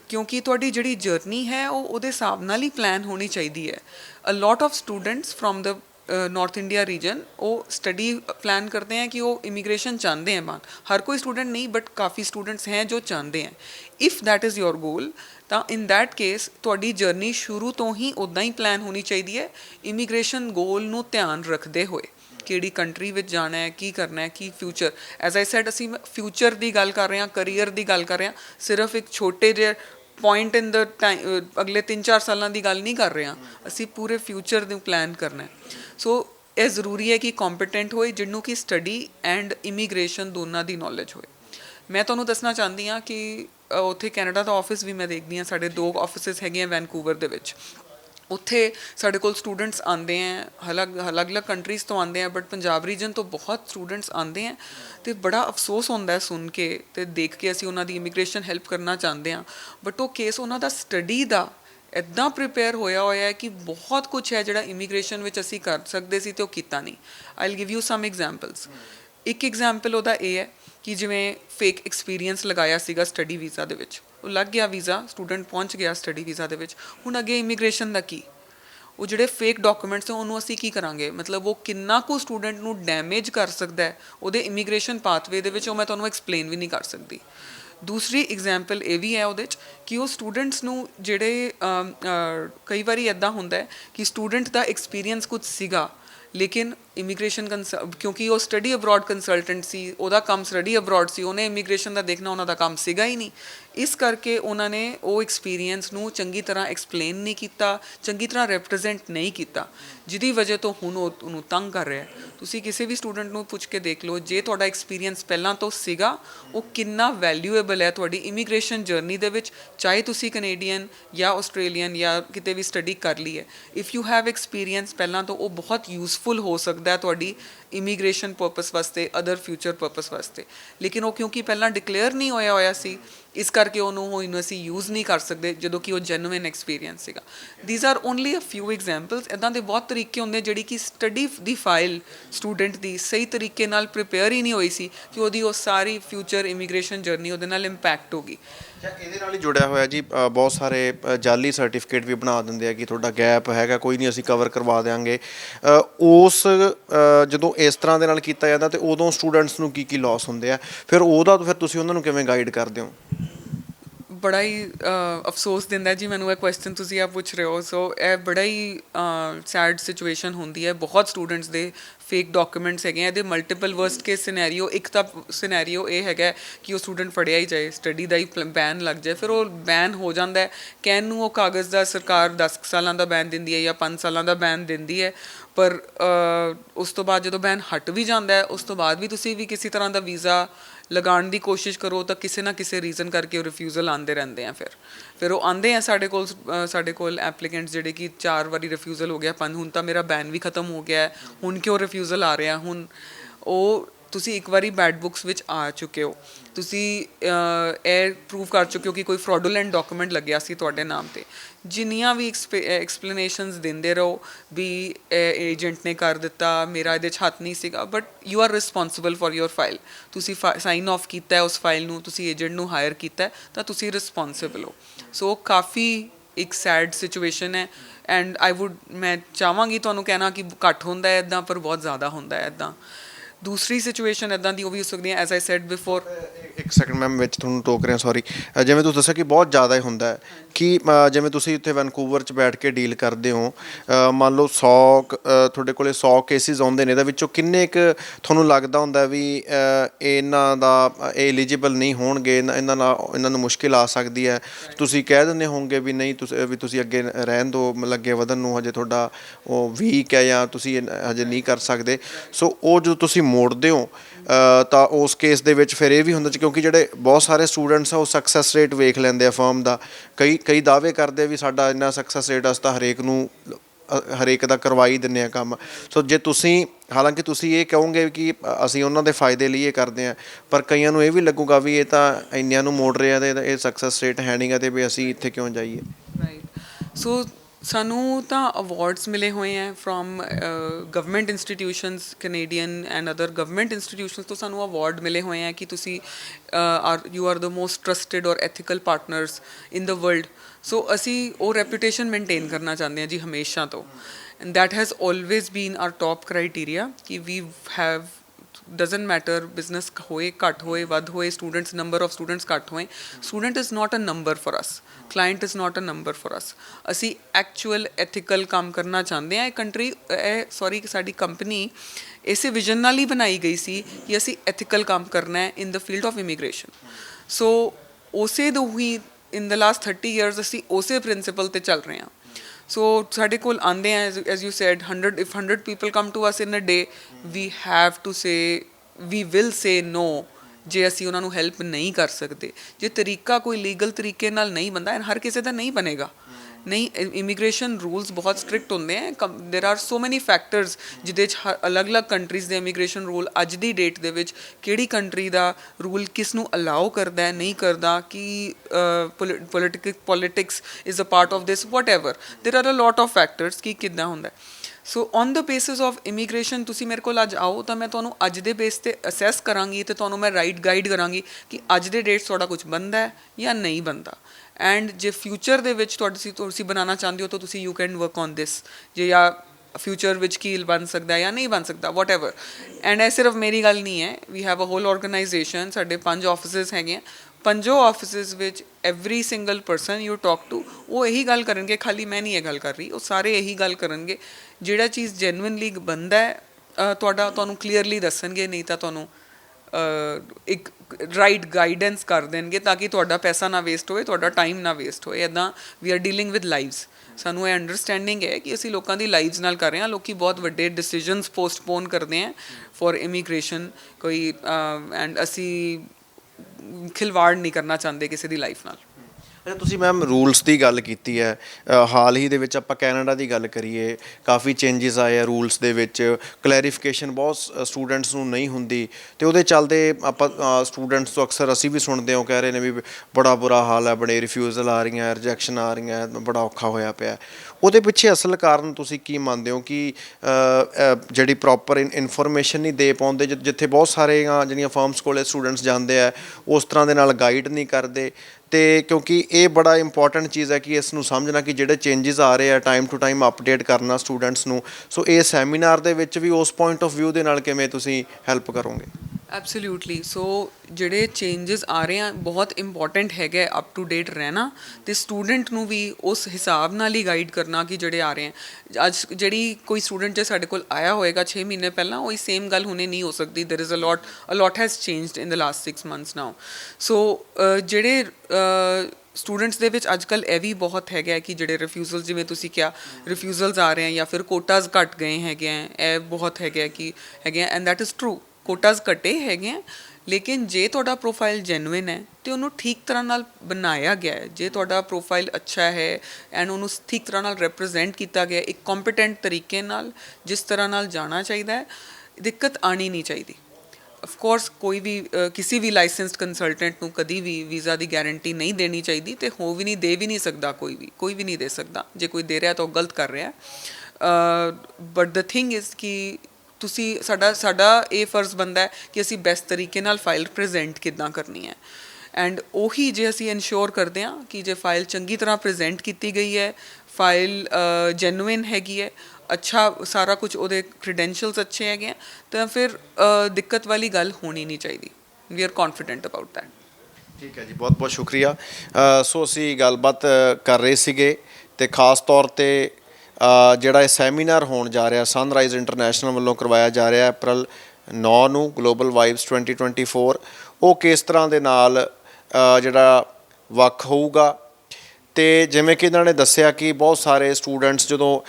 ਕਿਉਂਕਿ ਤੁਹਾਡੀ ਜਿਹੜੀ ਜਰਨੀ ਹੈ, ਉਹ ਉਹਦੇ ਹਿਸਾਬ ਨਾਲ ਹੀ ਪਲਾਨ ਹੋਣੀ ਚਾਹੀਦੀ ਹੈ। A lot of students from the north India region ਉਹ ਸਟੱਡੀ ਪਲਾਨ ਕਰਦੇ हैं कि वो इमिग्रेशन चाहते हैं मान हर कोई स्टूडेंट नहीं बट काफ़ी स्टूडेंट्स हैं जो ਚਾਹੁੰਦੇ हैं if that is your goal ਤਾਂ ਇਨ that case ਤੁਹਾਡੀ ਜਰਨੀ ਸ਼ੁਰੂ ਤੋਂ ਹੀ ਉਦਾਂ ਹੀ ਪਲਾਨ ਹੋਣੀ ਚਾਹੀਦੀ ਹੈ ਇਮੀਗ੍ਰੇਸ਼ਨ ਗੋਲ ਨੂੰ ਧਿਆਨ ਰੱਖਦੇ ਹੋਏ ਕਿਹੜੀ ਕੰਟਰੀ ਵਿੱਚ ਜਾਣਾ ਹੈ ਕੀ ਕਰਨਾ ਹੈ ਕੀ ਫਿਊਚਰ ਐਜ਼ ਆਈ ਸੈਡ ਅਸੀਂ ਫਿਊਚਰ ਦੀ ਗੱਲ ਕਰ ਰਹੇ ਹਾਂ ਕੈਰੀਅਰ ਦੀ ਗੱਲ ਕਰ ਰਹੇ ਹਾਂ ਸਿਰਫ ਇੱਕ ਛੋਟੇ ਜਿਹੇ ਪੁਆਇੰਟ ਇਨ ਦ ਦਾ ਅਗਲੇ 3-4 ਸਾਲਾਂ ਦੀ ਗੱਲ ਨਹੀਂ ਕਰ ਰਹੇ। ਹਾਂ ਅਸੀਂ ਪੂਰੇ ਫਿਊਚਰ ਨੂੰ ਪਲਾਨ ਕਰਨਾ ਸੋ ਇਹ ਜ਼ਰੂਰੀ ਹੈ ਕਿ ਕੰਪੀਟੈਂਟ ਹੋਏ, ਜਿਹਨੂੰ ਕਿ ਸਟੱਡੀ ਐਂਡ ਇਮੀਗ੍ਰੇਸ਼ਨ ਦੋਨਾਂ ਦੀ ਨੌਲੇਜ ਹੋਏ। ਮੈਂ ਤੁਹਾਨੂੰ ਦੱਸਣਾ ਚਾਹੁੰਦੀ ਹਾਂ ਕਿ ਉੱਥੇ ਕੈਨੇਡਾ ਦਾ ਆਫਿਸ ਵੀ ਮੈਂ ਦੇਖਦੀ ਹਾਂ। ਸਾਡੇ ਦੋ ਆਫਿਸਿਸ ਹੈਗੇ ਆ ਵੈਨਕੂਵਰ ਦੇ ਵਿੱਚ। ਉੱਥੇ ਸਾਡੇ ਕੋਲ ਸਟੂਡੈਂਟਸ ਆਉਂਦੇ ਆ, ਅਲੱਗ, ਅਲੱਗ-ਅਲੱਗ ਕੰਟਰੀਜ਼ ਤੋਂ ਆਉਂਦੇ ਆ ਬਟ ਪੰਜਾਬ ਰੀਜਨ ਤੋਂ ਬਹੁਤ ਸਟੂਡੈਂਟਸ ਆਉਂਦੇ ਆ ਤੇ ਬੜਾ ਅਫਸੋਸ ਹੁੰਦਾ ਹੈ ਸੁਣ ਕੇ ਤੇ ਦੇਖ ਕੇ ਅਸੀਂ ਉਹਨਾਂ ਦੀ ਇਮੀਗ੍ਰੇਸ਼ਨ ਹੈਲਪ ਕਰਨਾ ਚਾਹੁੰਦੇ ਆ। ਬਟ ਉਹ ਕੇਸ ਉਹਨਾਂ ਦਾ ਸਟੱਡੀ ਦਾ ਇਦਾਂ ਪ੍ਰਿਪੇਅਰ ਹੋਇਆ ਹੋਇਆ ਹੈ ਕਿ ਬਹੁਤ ਕੁਝ ਹੈ ਜਿਹੜਾ ਇਮੀਗ੍ਰੇਸ਼ਨ ਵਿੱਚ ਅਸੀਂ ਕਰ ਸਕਦੇ ਸੀ ਤੇ ਉਹ ਕੀਤਾ ਨਹੀਂ। I'll give you some examples ਇੱਕ ਐਗਜ਼ਾਮਪਲ ਉਹਦਾ ਇਹ ਹੈ ਕਿ ਜਿਵੇਂ ਫੇਕ ਐਕਸਪੀਰੀਅੰਸ ਲਗਾਇਆ ਸੀਗਾ ਸਟੱਡੀ ਵੀਜ਼ਾ ਦੇ ਵਿੱਚ। ਉਹ ਲੱਗ ਗਿਆ ਵੀਜ਼ਾ ਸਟੂਡੈਂਟ ਪਹੁੰਚ ਗਿਆ ਸਟੱਡੀ ਵੀਜ਼ਾ ਦੇ ਵਿੱਚ। ਹੁਣ ਅੱਗੇ ਇਮੀਗ੍ਰੇਸ਼ਨ ਦਾ ਕੀ? ਉਹ ਜਿਹੜੇ ਫੇਕ ਡਾਕੂਮੈਂਟਸ ਹੈ ਉਹਨੂੰ ਅਸੀਂ ਕੀ ਕਰਾਂਗੇ? ਮਤਲਬ ਉਹ ਕਿੰਨਾ ਕੁ ਸਟੂਡੈਂਟ ਨੂੰ ਡੈਮੇਜ ਕਰ ਸਕਦਾ ਹੈ, ਉਹਦੇ ਇਮੀਗ੍ਰੇਸ਼ਨ ਪਾਥਵੇ ਦੇ ਵਿੱਚ ਉਹ ਮੈਂ ਤੁਹਾਨੂੰ ਐਕਸਪਲੇਨ ਵੀ ਨਹੀਂ ਕਰ ਸਕਦੀ। ਦੂਸਰੀ ਐਗਜ਼ਾਮਪਲ ਇਹ ਵੀ ਹੈ ਉਹਦੇ ਚ ਕਿ ਉਹ ਸਟੂਡੈਂਟਸ ਨੂੰ ਜਿਹੜੇ ਕਈ ਵਾਰੀ ਇਦਾਂ ਹੁੰਦਾ ਹੈ ਕਿ ਸਟੂਡੈਂਟ ਦਾ ਐਕਸਪੀਰੀਅੰਸ ਕੁਝ ਸੀਗਾ, ਲੇਕਿਨ ਇਮੀਗ੍ਰੇਸ਼ਨ ਕਿਉਂਕਿ ਉਹ ਸਟੱਡੀ ਅਬਰੋਡ ਕੰਸਲਟੈਂਟ ਸੀ, ਉਹਦਾ ਕੰਮ ਸਟੱਡੀ ਅਬਰੋਡ ਸੀ, ਉਹਨੇ ਇਮੀਗ੍ਰੇਸ਼ਨ ਦਾ ਦੇਖਣਾ ਉਹਨਾਂ ਦਾ ਕੰਮ ਸੀਗਾ ਹੀ ਨਹੀਂ। ਇਸ ਕਰਕੇ ਉਹਨਾਂ ਨੇ ਉਹ ਐਕਸਪੀਰੀਅੰਸ ਨੂੰ ਚੰਗੀ ਤਰ੍ਹਾਂ ਐਕਸਪਲੇਨ ਨਹੀਂ ਕੀਤਾ, ਚੰਗੀ ਤਰ੍ਹਾਂ ਰਿਪਰੈਜ਼ੈਂਟ ਨਹੀਂ ਕੀਤਾ, ਜਿਹਦੀ ਵਜ੍ਹਾ ਤੋਂ ਹੁਣ ਉਹ ਉਹਨੂੰ ਤੰਗ ਕਰ ਰਿਹਾ ਤੁਸੀਂ ਕਿਸੇ ਵੀ ਸਟੂਡੈਂਟ ਨੂੰ ਪੁੱਛ ਕੇ ਦੇਖ ਲਓ, ਜੇ ਤੁਹਾਡਾ ਐਕਸਪੀਰੀਅੰਸ ਪਹਿਲਾਂ ਤੋਂ ਸੀਗਾ, ਉਹ ਕਿੰਨਾ ਵੈਲਿਊਏਬਲ ਹੈ ਤੁਹਾਡੀ ਇਮੀਗ੍ਰੇਸ਼ਨ ਜਰਨੀ ਦੇ ਵਿੱਚ, ਚਾਹੇ ਤੁਸੀਂ ਕੈਨੇਡੀਅਨ ਜਾਂ ਆਸਟ੍ਰੇਲੀਅਨ ਜਾਂ ਕਿਤੇ ਵੀ ਸਟੱਡੀ ਕਰ ਲਈ ਹੈ ਇਫ ਯੂ ਹੈਵ ਐਕਸਪੀਰੀਅੰਸ ਪਹਿਲਾਂ ਤੋਂ, ਉਹ ਬਹੁਤ ਯੂਸਫੁਲ ਹੋ ਸਕਦਾ ਹੈ ਤੁਹਾਡੀ ਇਮੀਗ੍ਰੇਸ਼ਨ ਪਰਪਸ ਵਾਸਤੇ ਅਦਰ ਫਿਊਚਰ ਪਰਪਸ ਵਾਸਤੇ। ਲੇਕਿਨ ਉਹ ਕਿਉਂਕਿ ਪਹਿਲਾਂ ਡਿਕਲੇਅਰ ਨਹੀਂ ਹੋਇਆ ਹੋਇਆ ਸੀ ਇਸ ਕਰਕੇ ਉਹਨੂੰ ਉਹ ਯੂਨੀਵਰਸਿਟੀ ਯੂਜ਼ ਨਹੀਂ ਕਰ ਸਕਦੇ ਜਦੋਂ ਕਿ ਉਹ ਜੈਨੂਇਨ ਐਕਸਪੀਰੀਅੰਸ ਸੀਗਾ। These are only a few examples ਇਦਾਂ ਦੇ ਬਹੁਤ ਤਰੀਕੇ ਹੁੰਦੇ ਜਿਹੜੀ ਕਿ ਸਟੱਡੀ ਦੀ ਫਾਈਲ ਸਟੂਡੈਂਟ ਦੀ ਸਹੀ ਤਰੀਕੇ ਨਾਲ ਪ੍ਰਿਪੇਅਰ ਹੀ ਨਹੀਂ ਹੋਈ ਸੀ ਕਿ ਉਹਦੀ ਉਹ ਸਾਰੀ ਫਿਊਚਰ ਇਮੀਗ੍ਰੇਸ਼ਨ ਜਰਨੀ ਉਹਦੇ ਨਾਲ ਇੰਪੈਕਟ ਹੋ ਗਈ। ਇਹਦੇ ਨਾਲ ਹੀ ਜੁੜਿਆ ਹੋਇਆ ਜੀ ਬਹੁਤ ਸਾਰੇ ਅ, ਜਾਲੀ ਸਰਟੀਫਿਕੇਟ ਵੀ ਬਣਾ ਦਿੰਦੇ ਆ ਕਿ ਤੁਹਾਡਾ ਗੈਪ ਹੈਗਾ ਕੋਈ ਨਹੀਂ ਅਸੀਂ ਕਵਰ ਕਰਵਾ ਦੇਾਂਗੇ ਉਸ ਜਦੋਂ ਇਸ ਤਰ੍ਹਾਂ ਦੇ ਨਾਲ ਕੀਤਾ ਜਾਂਦਾ ਤੇ ਉਦੋਂ ਸਟੂਡੈਂਟਸ ਨੂੰ ਕੀ ਕੀ ਲਾਸ ਹੁੰਦੇ ਆ? ਫਿਰ ਉਹਦਾ ਫਿਰ ਤੁਸੀਂ ਉਹਨਾਂ ਨੂੰ ਕਿਵੇਂ ਗਾਈਡ ਕਰਦੇ ਹੋ? ਬੜਾ ਹੀ ਅਫਸੋਸ ਦਿੰਦਾ ਜੀ ਮੈਨੂੰ ਇਹ ਕੁਐਸਚਨ ਤੁਸੀਂ ਆ ਪੁੱਛ ਰਹੇ ਹੋ। ਸੋ ਇਹ ਬੜਾ ਹੀ ਸੈਡ ਸਿਚੁਏਸ਼ਨ ਹੁੰਦੀ ਹੈ। ਬਹੁਤ ਸਟੂਡੈਂਟਸ ਦੇ ਫੇਕ ਡਾਕੂਮੈਂਟਸ ਹੈਗੇ ਆ। ਇਹਦੇ ਮਲਟੀਪਲ ਵਰਸਟ ਕੇਸ ਸਿਨੈਰੀਓ ਇੱਕ ਤਾਂ ਸਿਨੈਰੀਓ ਇਹ ਹੈਗਾ ਕਿ ਉਹ ਸਟੂਡੈਂਟ ਫੜਿਆ ਹੀ ਜਾਏ ਸਟੱਡੀ ਦਾ ਹੀ ਬੈਨ ਲੱਗ ਜਾਏ। ਫਿਰ ਉਹ ਬੈਨ ਹੋ ਜਾਂਦਾ ਹੈ। ਕਹਿਣ ਨੂੰ ਉਹ ਕਾਗਜ਼ ਦਾ ਸਰਕਾਰ 10 ਸਾਲਾਂ ਦਾ ਬੈਨ ਦਿੰਦੀ ਹੈ ਜਾਂ 5 ਸਾਲਾਂ ਦਾ ਬੈਨ ਦਿੰਦੀ ਹੈ। ਪਰ ਉਸ ਤੋਂ ਬਾਅਦ ਜਦੋਂ ਬੈਨ ਹਟ ਵੀ ਜਾਂਦਾ ਹੈ, ਉਸ ਤੋਂ ਬਾਅਦ ਵੀ ਤੁਸੀਂ ਵੀ ਕਿਸੇ ਤਰ੍ਹਾਂ ਦਾ ਵੀਜ਼ਾ ਲਗਾਉਣ ਦੀ ਕੋਸ਼ਿਸ਼ ਕਰੋ ਤਾਂ ਕਿਸੇ ਨਾ ਕਿਸੇ ਰੀਜ਼ਨ ਕਰਕੇ ਉਹ ਰਿਫਿਊਜ਼ਲ ਆਉਂਦੇ ਰਹਿੰਦੇ ਆ ਫਿਰ। ਫਿਰ ਉਹ ਆਉਂਦੇ ਆ ਸਾਡੇ ਕੋਲ ਸਾਡੇ ਕੋਲ ਐਪਲੀਕੈਂਟਸ ਜਿਹੜੇ ਕਿ ਚਾਰ ਵਾਰੀ ਰਿਫਿਊਜ਼ਲ ਹੋ ਗਿਆ ਪੰਜ ਹੁਣ ਤਾਂ ਮੇਰਾ ਬੈਨ ਵੀ ਖਤਮ ਹੋ ਗਿਆ ਹੁਣ ਕਿਉਂ ਰਿਫਿਊਜ਼ਲ ਆ ਰਿਹਾ? ਹੁਣ ਉਹ ਤੁਸੀਂ ਇੱਕ ਵਾਰੀ ਬੈਡ ਬੁੱਕਸ ਵਿੱਚ ਆ ਚੁੱਕੇ ਹੋ। ਤੁਸੀਂ ਇਹ ਪ੍ਰੂਵ ਕਰ ਚੁੱਕੇ ਹੋ ਕਿ ਕੋਈ ਫਰਾਡੂਲੈਂਟ ਡਾਕੂਮੈਂਟ ਲੱਗਿਆ ਸੀ ਤੁਹਾਡੇ ਨਾਮ ਤੇ। ਜਿੰਨੀਆਂ ਵੀ ਐਕਸਪਲੇਨੇਸ਼ਨਸ ਦਿੰਦੇ ਰਹੋ ਵੀ ਏਜੰਟ ਨੇ ਕਰ ਦਿੱਤਾ, ਮੇਰਾ ਇਹਦੇ 'ਚ ਹੱਥ ਨਹੀਂ ਸੀਗਾ but you are responsible for your file ਤੁਸੀਂ ਸਾਈਨ ਆਫ ਕੀਤਾ ਹੈ ਉਸ ਫਾਈਲ ਨੂੰ, ਤੁਸੀਂ ਏਜੰਟ ਨੂੰ ਹਾਇਰ ਕੀਤਾ ਤਾਂ ਤੁਸੀਂ ਰਿਸਪੌਂਸਿਬਲ ਹੋ। ਸੋ ਕਾਫੀ ਇੱਕ ਸੈਡ ਸਿਚੁਏਸ਼ਨ ਹੈ ਐਂਡ ਆਈ ਊਡ ਮੈਂ ਚਾਹਾਂਗੀ ਤੁਹਾਨੂੰ ਕਹਿਣਾ ਕਿ ਘੱਟ ਹੁੰਦਾ ਹੈ ਇਦਾਂ ਪਰ ਬਹੁਤ ਜ਼ਿਆਦਾ ਹੁੰਦਾ ਹੈ ਇਦਾਂ ਦੂਸਰੀ ਸਿਚੁਏਸ਼ਨ ਇਦਾਂ ਦੀ ਉਹ ਵੀ ਹੋ ਸਕਦੀ ਹੈ ਐਜ਼ ਆਈ ਸੈਡ ਬਿਫੋਰ ਇੱਕ ਸੈਕਿੰਡ ਮੈਮ ਵਿੱਚ ਤੁਹਾਨੂੰ ਟੋਕ ਰਿਹਾ ਸੌਰੀ ਜਿਵੇਂ ਤੁਸੀਂ ਦੱਸਿਆ ਕਿ ਬਹੁਤ ਜ਼ਿਆਦਾ ਹੀ ਹੁੰਦਾ ਹੈ ਕਿ ਜਿਵੇਂ ਤੁਸੀਂ ਉੱਥੇ ਵੈਨਕੂਵਰ 'ਚ ਬੈਠ ਕੇ ਡੀਲ ਕਰਦੇ ਹੋ ਮੰਨ ਲਓ 100 ਤੁਹਾਡੇ ਕੋਲੇ 100 ਕੇਸਿਸ ਆਉਂਦੇ ਨੇ, ਇਹਦੇ ਵਿੱਚੋਂ ਕਿੰਨੇ ਕੁ ਤੁਹਾਨੂੰ ਲੱਗਦਾ ਹੁੰਦਾ ਵੀ ਇਹਨਾਂ ਦਾ ਇਹ ਐਲੀਜੀਬਲ ਨਹੀਂ ਹੋਣਗੇ, ਇਹਨਾਂ ਨਾਲ ਇਹਨਾਂ ਨੂੰ ਮੁਸ਼ਕਿਲ ਆ ਸਕਦੀ ਹੈ? ਤੁਸੀਂ ਕਹਿ ਦਿੰਦੇ ਹੋਵੋਗੇ ਵੀ ਨਹੀਂ, ਤੁਸੀਂ ਵੀ ਤੁਸੀਂ ਅੱਗੇ ਰਹਿਣ ਦਿਓ ਲੱਗੇ ਵਧਣ ਨੂੰ, ਹਜੇ ਤੁਹਾਡਾ ਉਹ ਵੀਕ ਹੈ ਜਾਂ ਤੁਸੀਂ ਇਹ ਹਜੇ ਨਹੀਂ ਕਰ ਸਕਦੇ। ਸੋ ਉਹ ਜਦੋਂ ਤੁਸੀਂ ਮੋੜਦੇ ਹੋ ਤਾਂ ਉਸ ਕੇਸ ਦੇ ਵਿੱਚ ਫਿਰ ਇਹ ਵੀ ਹੁੰਦਾ ਕਿਉਂਕਿ ਜਿਹੜੇ ਬਹੁਤ ਸਾਰੇ ਸਟੂਡੈਂਟਸ ਆ, ਉਹ ਸਕਸੈਸ ਰੇਟ ਵੇਖ ਲੈਂਦੇ ਆ ਫਰਮ ਦਾ। ਕਈ ਕਈ ਦਾਅਵੇ ਕਰਦੇ ਵੀ ਸਾਡਾ ਇੰਨਾ ਸਕਸੈਸ ਰੇਟ ਅਸ ਤਾਂ ਹਰੇਕ ਨੂੰ ਹਰੇਕ ਦਾ ਕਰਵਾਈ ਦਿੰਨੇ ਆ ਕੰਮ। ਸੋ ਜੇ ਤੁਸੀਂ, ਹਾਲਾਂਕਿ ਤੁਸੀਂ ਇਹ ਕਹੋਗੇ ਕਿ ਅਸੀਂ ਉਹਨਾਂ ਦੇ ਫਾਇਦੇ ਲਈ ਇਹ ਕਰਦੇ ਆ, ਪਰ ਕਈਆਂ ਨੂੰ ਇਹ ਵੀ ਲੱਗੂਗਾ ਵੀ ਇਹ ਤਾਂ ਇੰਨਿਆਂ ਨੂੰ ਮੋੜ ਰਿਹਾ ਆ ਤੇ ਇਹ ਸਕਸੈਸ ਰੇਟ ਹੈ ਨਹੀਂਗਾ ਤੇ ਵੀ ਅਸੀਂ ਇੱਥੇ ਕਿਉਂ ਜਾਈਏ। ਰਾਈਟ ਸੋ ਸਾਨੂੰ ਤਾਂ ਅਵਾਰਡਸ ਮਿਲੇ ਹੋਏ ਹੈ from government institutions Canadian and other government institutions ਤੋਂ ਸਾਨੂੰ ਅਵਾਰਡ ਮਿਲੇ ਹੋਏ ਹੈ ਕਿ ਤੁਸੀਂ are you are the most trusted or ethical partners in the world so ਅਸੀਂ ਉਹ ਰੈਪਿਊਟੇਸ਼ਨ ਮੇਨਟੇਨ ਕਰਨਾ ਚਾਹੁੰਦੇ ਹਾਂ ਜੀ ਹਮੇਸ਼ਾ ਤੋਂ। And that has always been our top criteria ਕਿ we have doesn't matter business ਹੋਏ ਘੱਟ ਹੋਏ ਵੱਧ ਹੋਏ ਸਟੂਡੈਂਟਸ ਨੰਬਰ ਆਫ ਸਟੂਡੈਂਟਸ ਘੱਟ ਹੋਏ student is not a number for us client is not a number for us ਅਸੀਂ actual ethical ਕੰਮ ਕਰਨਾ ਚਾਹੁੰਦੇ ਹਾਂ, ਇਹ ਕੰਟਰੀ ਇਹ ਸੌਰੀ ਸਾਡੀ ਕੰਪਨੀ ਇਸੇ ਵਿਜ਼ਨ ਨਾਲ ਹੀ ਬਣਾਈ ਗਈ ਸੀ ਕਿ ਅਸੀਂ ਐਥੀਕਲ ਕੰਮ ਕਰਨਾ ਹੈ in the field of immigration so ਉਸੇ ਦੋ ਹੀ ਇਨ ਦ ਲਾਸਟ 30 ਇਅਰਸ ਅਸੀਂ ਉਸੇ ਪ੍ਰਿੰਸੀਪਲ ਤੇ ਚੱਲ ਰਹੇ ਹਾਂ। ਸੋ ਸਾਡੇ ਕੋਲ ਆਂਦੇ ਆ as you said 100 if 100 people come to us in a day we have to say we will say no ਜੇ ਅਸੀਂ ਉਹਨਾਂ ਨੂੰ ਹੈਲਪ ਨਹੀਂ ਕਰ ਸਕਦੇ। ਜੇ ਤਰੀਕਾ ਕੋਈ ਲੀਗਲ ਤਰੀਕੇ ਨਾਲ ਨਹੀਂ ਬੰਦਾ ਹਰ ਕਿਸੇ ਦਾ ਨਹੀਂ ਬਣੇਗਾ। ਨਹੀਂ ਇਮੀਗ੍ਰੇਸ਼ਨ ਰੂਲਸ ਬਹੁਤ ਸਟ੍ਰਿਕਟ ਹੁੰਦੇ ਆ देयर ਆਰ ਸੋ ਮੈਨੀ ਫੈਕਟਰਸ ਜਿਹਦੇ ਚ ਹਰ- ਅਲੱਗ-ਅਲੱਗ ਕੰਟਰੀਜ਼ ਦੇ ਇਮੀਗ੍ਰੇਸ਼ਨ ਰੂਲ ਅੱਜ ਦੀ ਡੇਟ ਦੇ ਵਿੱਚ ਕਿਹੜੀ ਕੰਟਰੀ ਦਾ ਰੂਲ ਕਿਸ ਨੂੰ ਅਲਾਉ ਕਰਦਾ ਹੈ ਨਹੀਂ ਕਰਦਾ ਕਿ politic politics is a part of this whatever there are a lot of factors ਕਿ ਕਿੱਦਾਂ ਹੁੰਦਾ ਹੈ so on the basis of immigration ਤੁਸੀਂ ਮੇਰੇ ਕੋਲ ਅੱਜ ਆਓ ਤਾਂ ਮੈਂ ਤੁਹਾਨੂੰ ਅੱਜ ਦੇ ਬੇਸ ਤੇ ਅਸੈਸ ਕਰਾਂਗੀ ਤੇ ਤੁਹਾਨੂੰ ਮੈਂ ਰਾਈਟ ਗਾਈਡ ਕਰਾਂਗੀ ਕਿ ਅੱਜ ਦੇ ਡੇਟ ਤੁਹਾਡਾ ਕੁਝ ਬੰਦਾ ਹੈ ਜਾਂ ਨਹੀਂ ਬੰਦਾ ਐਂਡ ਜੇ ਫਿਊਚਰ ਦੇ ਵਿੱਚ ਤੁਹਾਡੀ ਤੁਸੀਂ ਬਣਾਉਣਾ ਚਾਹੁੰਦੇ ਹੋ ਤਾਂ ਤੁਸੀਂ you can work on this ਜੇ ਜਾਂ ਫਿਊਚਰ ਵਿੱਚ ਕੀ ਬਣ ਸਕਦਾ ਜਾਂ ਨਹੀਂ ਬਣ ਸਕਦਾ ਵਾਟਐਵਰ ਐਂਡ ਇਹ ਸਿਰਫ ਮੇਰੀ ਗੱਲ ਨਹੀਂ ਹੈ। We have a whole organization ਸਾਡੇ ਪੰਜ ਆਫਿਸਿਸ ਹੈਗੇ ਆ ਪੰਜੋ ਆਫਿਸਿਸ ਵਿੱਚ every single person you talk to ਉਹ ਇਹੀ ਗੱਲ ਕਰਨਗੇ, ਖਾਲੀ ਮੈਂ ਨਹੀਂ ਇਹ ਗੱਲ ਕਰ ਰਹੀ। ਉਹ ਸਾਰੇ ਇਹੀ ਗੱਲ ਕਰਨਗੇ। ਜਿਹੜਾ ਚੀਜ਼ ਜੈਨੂਇਨਲੀ ਬੰਦਾ ਹੈ ਤੁਹਾਡਾ ਤੁਹਾਨੂੰ ਕਲੀਅਰਲੀ ਦੱਸਣਗੇ, ਨਹੀਂ ਤਾਂ ਤੁਹਾਨੂੰ ਇੱਕ ਰਾਈਟ ਗਾਈਡੈਂਸ ਕਰ ਦੇਣਗੇ ਤਾਂ ਕਿ ਤੁਹਾਡਾ ਪੈਸਾ ਨਾ ਵੇਸਟ ਹੋਏ, ਤੁਹਾਡਾ ਟਾਈਮ ਨਾ ਵੇਸਟ ਹੋਏ। ਇਦਾਂ we are dealing with lives ਸਾਨੂੰ ਇਹ ਅੰਡਰਸਟੈਂਡਿੰਗ ਹੈ ਕਿ ਅਸੀਂ ਲੋਕਾਂ ਦੀ ਲਾਈਵਸ ਨਾਲ ਕਰ ਰਹੇ ਹਾਂ। ਲੋਕੀ ਬਹੁਤ ਵੱਡੇ ਡਿਸੀਜਨਸ ਪੋਸਟਪੋਨ ਕਰਦੇ ਆ ਫॉर ਇਮੀਗ੍ਰੇਸ਼ਨ ਕੋਈ ਐਂਡ ਅਸੀਂ ਖਿਲਵਾੜ ਨਹੀਂ ਕਰਨਾ ਚਾਹੁੰਦੇ ਕਿਸੇ ਦੀ ਲਾਈਫ ਨਾਲ। ਅੱਛਾ ਤੁਸੀਂ ਮੈਮ ਰੂਲਸ ਦੀ ਗੱਲ ਕੀਤੀ ਹੈ ਅ, ਹਾਲ ਹੀ ਦੇ ਵਿੱਚ ਆਪਾਂ ਕੈਨੇਡਾ ਦੀ ਗੱਲ ਕਰੀਏ ਕਾਫੀ ਚੇਂਜਸ ਆਏ ਆ ਰੂਲਸ ਦੇ ਵਿੱਚ ਕਲੈਰੀਫਿਕੇਸ਼ਨ ਬਹੁਤ ਸਟੂਡੈਂਟਸ ਨੂੰ ਨਹੀਂ ਹੁੰਦੀ ਤੇ ਉਹਦੇ ਚੱਲਦੇ ਆਪਾਂ ਸਟੂਡੈਂਟਸ ਤੋਂ ਅਕਸਰ ਅਸੀਂ ਵੀ ਸੁਣਦੇ ਹਾਂ ਕਹਿ ਰਹੇ ਨੇ ਵੀ ਬੜਾ ਬੁਰਾ ਹਾਲ ਹੈ ਬੜੇ ਰਿਫਿਊਜ਼ਲ ਆ ਰਹੀਆਂ ਰਿਜੈਕਸ਼ਨ ਆ ਰਹੀਆਂ ਬੜਾ ਔਖਾ ਹੋਇਆ ਪਿਆ ਉਹਦੇ ਪਿੱਛੇ ਅਸਲ ਕਾਰਨ ਤੁਸੀਂ ਕੀ ਮੰਨਦੇ ਹੋ ਕਿ ਅ, ਅ, ਜਿਹੜੀ ਪ੍ਰੋਪਰ ਇਨਫੋਰਮੇਸ਼ਨ ਨਹੀਂ ਦੇ ਪਾਉਂਦੇ ਜਿ- ਜਿੱਥੇ ਬਹੁਤ ਸਾਰੇ ਜਿਹੜੀਆਂ ਫਰਮਸ ਕੋਲੇ ਸਟੂਡੈਂਟਸ ਜਾਂਦੇ ਆ ਉਸ ਤਰ੍ਹਾਂ ਦੇ ਨਾਲ ਗਾਈਡ ਨਹੀਂ ਕਰਦੇ ਤੇ ਕਿਉਂਕਿ ਇਹ ਬੜਾ ਇੰਪੋਰਟੈਂਟ ਚੀਜ਼ ਹੈ ਕਿ ਇਸ ਨੂੰ ਸਮਝਣਾ ਕਿ ਜਿਹੜੇ ਚੇਂਜਸ ਆ ਰਹੇ ਆ ਟਾਈਮ ਟੂ ਟਾਈਮ ਅਪਡੇਟ ਕਰਨਾ ਸਟੂਡੈਂਟਸ ਨੂੰ। ਸੋ ਇਹ ਸੈਮੀਨਾਰ ਦੇ ਵਿੱਚ ਵੀ ਉਸ ਪੁਆਇੰਟ ਆਫ View ਦੇ ਨਾਲ ਕਿਵੇਂ ਤੁਸੀਂ ਹੈਲਪ ਕਰੋਗੇ? ਐਬਸੋਲੂਟਲੀ ਸੋ ਜਿਹੜੇ ਚੇਂਜਸ ਆ ਰਹੇ ਆ ਬਹੁਤ ਇੰਪੋਰਟੈਂਟ ਹੈਗਾ ਅਪ ਟੂ ਡੇਟ ਰਹਿਣਾ ਤੇ ਸਟੂਡੈਂਟ ਨੂੰ ਵੀ ਉਸ ਹਿਸਾਬ ਨਾਲ ਹੀ ਗਾਈਡ ਕਰਨਾ ਕਿ ਜਿਹੜੇ ਆ ਰਹੇ ਆ ਅੱਜ ਜਿਹੜੀ ਕੋਈ ਸਟੂਡੈਂਟ ਜੇ ਸਾਡੇ ਕੋਲ ਆਇਆ ਹੋਏਗਾ 6 ਮਹੀਨੇ ਪਹਿਲਾਂ ਉਹੀ ਸੇਮ ਗੱਲ ਹੁਣੇ ਨਹੀਂ ਹੋ ਸਕਦੀ there is a lot a lot has changed in the last 6 months now so ਜਿਹੜੇ ਸਟੂਡੈਂਟਸ ਦੇ ਵਿੱਚ ਅੱਜਕੱਲ ਇਹ ਵੀ ਬਹੁਤ ਹੈਗਾ ਹੈ ਕਿ ਜਿਹੜੇ ਰਿਫਿਊਜ਼ਲ ਜਿਵੇਂ ਤੁਸੀਂ ਕਿਹਾ ਰਿਫਿਊਜ਼ਲਸ ਆ ਰਹੇ ਆ ਜਾਂ ਫਿਰ ਕੋਟਾਸ ਘਟ ਗਏ ਹੈਗੇ ਆ ਇਹ ਬਹੁਤ ਹੈਗਾ ਹੈ ਕਿ ਹੈਗੇ ਆ and that is true quotas ਘਟੇ ਹੈਗੇ ਆ, ਲੇਕਿਨ ਜੇ ਤੁਹਾਡਾ ਪ੍ਰੋਫਾਈਲ ਜੈਨੂਇਨ ਹੈ, ਤੇ ਉਹਨੂੰ ਠੀਕ ਤਰ੍ਹਾਂ ਨਾਲ ਬਣਾਇਆ ਗਿਆ ਹੈ। ਜੇ ਤੁਹਾਡਾ ਪ੍ਰੋਫਾਈਲ ਅੱਛਾ ਹੈ ਐਂਡ ਉਹਨੂੰ ਠੀਕ ਤਰ੍ਹਾਂ ਨਾਲ ਰਿਪਰੈਜ਼ੈਂਟ ਕੀਤਾ ਗਿਆ ਇੱਕ ਕੰਪੀਟੈਂਟ ਤਰੀਕੇ ਨਾਲ, ਜਿਸ ਤਰ੍ਹਾਂ ਨਾਲ ਜਾਣਾ ਚਾਹੀਦਾ ਹੈ, ਦਿੱਕਤ ਆਣੀ ਨਹੀਂ ਚਾਹੀਦੀ। ਆਫ ਕੋਰਸ ਕੋਈ ਵੀ ਕਿਸੇ ਵੀ ਲਾਇਸੈਂਸਡ ਕੰਸਲਟੈਂਟ ਨੂੰ ਕਦੀ ਵੀ ਵੀਜ਼ਾ ਦੀ ਗਾਰੰਟੀ ਨਹੀਂ ਦੇਣੀ ਚਾਹੀਦੀ ਤੇ ਹੋ ਵੀ ਨਹੀਂ, ਦੇ ਵੀ ਨਹੀਂ ਸਕਦਾ ਕੋਈ ਵੀ ਕੋਈ ਵੀ ਨਹੀਂ ਦੇ ਸਕਦਾ। ਜੇ ਕੋਈ ਦੇ ਰਿਹਾ ਤਾਂ ਉਹ ਗਲਤ ਕਰ ਰਿਹਾ। ਬਟ ਦ ਥਿੰਗ ਇਜ਼ ਕਿ ਤੁਸੀਂ ਸਾਡਾ ਸਾਡਾ ਇਹ ਫਰਜ਼ ਬੰਦਾ ਹੈ ਕਿ ਅਸੀਂ ਬੈਸਟ ਤਰੀਕੇ ਨਾਲ ਫਾਈਲ ਪ੍ਰੈਜ਼ੈਂਟ ਕਿੱਦਾਂ ਕਰਨੀ ਹੈ। ਐਂਡ ਉਹੀ ਜੇ ਅਸੀਂ ਇਨਸ਼ੋਰ ਕਰਦੇ ਹਾਂ ਕਿ ਜੇ ਫਾਈਲ ਚੰਗੀ ਤਰ੍ਹਾਂ ਪ੍ਰੈਜ਼ੈਂਟ ਕੀਤੀ ਗਈ ਹੈ ਫਾਈਲ ਜੈਨੂਇਨ ਹੈਗੀ ਹੈ, ਅੱਛਾ ਸਾਰਾ ਕੁਝ ਉਹਦੇ ਕ੍ਰੈਡੈਂਸ਼ੀਅਲਸ ਅੱਛੇ ਹੈਗੇ ਆ, ਤਾਂ ਫਿਰ ਦਿੱਕਤ ਵਾਲੀ ਗੱਲ ਹੋਣੀ ਨਹੀਂ ਚਾਹੀਦੀ। We are confident about that ਠੀਕ ਹੈ ਜੀ ਬਹੁਤ ਬਹੁਤ ਸ਼ੁਕਰੀਆ ਸੋ ਅਸੀਂ ਗੱਲਬਾਤ ਕਰ ਰਹੇ ਸੀਗੇ ਤੇ ਖਾਸ ਤੌਰ ਤੇ ਜਿਹੜਾ ਇਹ ਸੈਮੀਨਾਰ ਹੋਣ ਜਾ ਰਿਹਾ ਸਨਰਾਈਜ਼ ਇੰਟਰਨੈਸ਼ਨਲ ਵੱਲੋਂ ਕਰਵਾਇਆ ਜਾ ਰਿਹਾ ਅਪ੍ਰੈਲ 9 ਨੂੰ ਗਲੋਬਲ ਵਾਈਬਸ 2024 ਉਹ ਕਿਸ ਤਰ੍ਹਾਂ ਦੇ ਨਾਲ ਜਿਹੜਾ ਵੱਖ ਹੋਊਗਾ? ਤੇ ਜਿਵੇਂ ਕਿ ਇਹਨਾਂ ਨੇ ਦੱਸਿਆ ਕਿ ਬਹੁਤ ਸਾਰੇ ਸਟੂਡੈਂਟਸ ਜਦੋਂ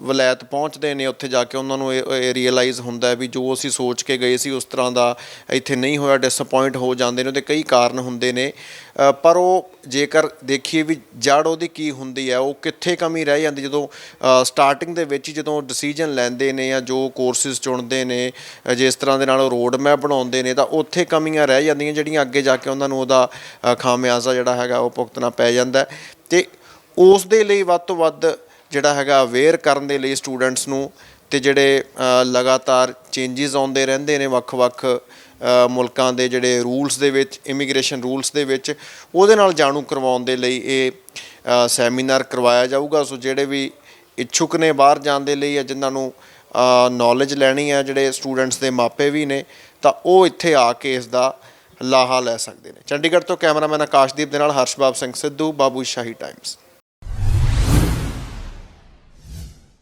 ਵਲੈਤ ਪਹੁੰਚਦੇ ਨੇ, ਉੱਥੇ ਜਾ ਕੇ ਉਹਨਾਂ ਨੂੰ ਇਹ ਰੀਅਲਾਈਜ਼ ਹੁੰਦਾ ਵੀ ਜੋ ਅਸੀਂ ਸੋਚ ਕੇ ਗਏ ਸੀ ਉਸ ਤਰ੍ਹਾਂ ਦਾ ਇੱਥੇ ਨਹੀਂ ਹੋਇਆ ਡਿਸਪਾਇੰਟ ਹੋ ਜਾਂਦੇ ਨੇ, ਉਹਦੇ ਕਈ ਕਾਰਨ ਹੁੰਦੇ ਨੇ। ਪਰ ਉਹ ਜੇਕਰ ਦੇਖੀਏ ਵੀ ਜੜ ਉਹਦੀ ਕੀ ਹੁੰਦੀ ਹੈ, ਉਹ ਕਿੱਥੇ ਕਮੀ ਰਹਿ ਜਾਂਦੀ ਜਦੋਂ ਸਟਾਰਟਿੰਗ ਦੇ ਵਿੱਚ ਜਦੋਂ ਡਿਸੀਜਨ ਲੈਂਦੇ ਨੇ ਜਾਂ ਜੋ ਕੋਰਸਿਸ ਚੁਣਦੇ ਨੇ ਜਿਸ ਤਰ੍ਹਾਂ ਦੇ ਨਾਲ ਉਹ ਰੋਡ ਮੈਪ ਬਣਾਉਂਦੇ ਨੇ, ਤਾਂ ਉੱਥੇ ਕਮੀਆਂ ਰਹਿ ਜਾਂਦੀਆਂ ਜਿਹੜੀਆਂ ਅੱਗੇ ਜਾ ਕੇ ਉਹਨਾਂ ਨੂੰ ਉਹਦਾ ਖਾਮਿਆਜ਼ਾ ਜਿਹੜਾ ਹੈਗਾ ਉਹ ਭੁਗਤਣਾ ਪੈ ਜਾਂਦਾ। ਹੈ ਤੇ ਉਸ ਦੇ ਲਈ ਵੱਧ ਤੋਂ ਵੱਧ ਜਿਹੜਾ ਹੈਗਾ ਅਵੇਅਰ ਕਰਨ ਦੇ ਲਈ ਸਟੂਡੈਂਟਸ ਨੂੰ ਤੇ ਜਿਹੜੇ ਲਗਾਤਾਰ ਚੇਂਜਸ ਆਉਂਦੇ ਰਹਿੰਦੇ ਨੇ ਵੱਖ-ਵੱਖ ਮੁਲਕਾਂ ਦੇ ਜਿਹੜੇ ਰੂਲਸ ਦੇ ਵਿੱਚ ਇਮੀਗ੍ਰੇਸ਼ਨ ਰੂਲਸ ਦੇ ਵਿੱਚ, ਉਹਦੇ ਨਾਲ ਜਾਣੂ ਕਰਵਾਉਣ ਦੇ ਲਈ ਇਹ ਸੈਮੀਨਾਰ ਕਰਵਾਇਆ ਜਾਊਗਾ। ਸੋ ਜਿਹੜੇ ਵੀ ਇੱਛੁਕ ਨੇ ਬਾਹਰ ਜਾਣ ਦੇ ਲਈ ਜਾਂ ਜਿਨ੍ਹਾਂ ਨੂੰ ਨੌਲੇਜ ਲੈਣੀ ਹੈ, ਜਿਹੜੇ ਸਟੂਡੈਂਟਸ ਦੇ ਮਾਪੇ ਵੀ ਨੇ, ਤਾਂ ਉਹ ਇੱਥੇ ਆ ਕੇ ਇਸ ਦਾ ਲਾਹਾ ਲੈ ਸਕਦੇ ਨੇ। ਚੰਡੀਗੜ੍ਹ ਤੋਂ ਕੈਮਰਾਮੈਨ ਆਕਾਸ਼ਦੀਪ ਦੇ ਨਾਲ ਹਰਸ਼ਬਾਬ ਸਿੰਘ ਸਿੱਧੂ, ਬਾਬੂ ਸ਼ਾਹੀ ਟਾਈਮਸ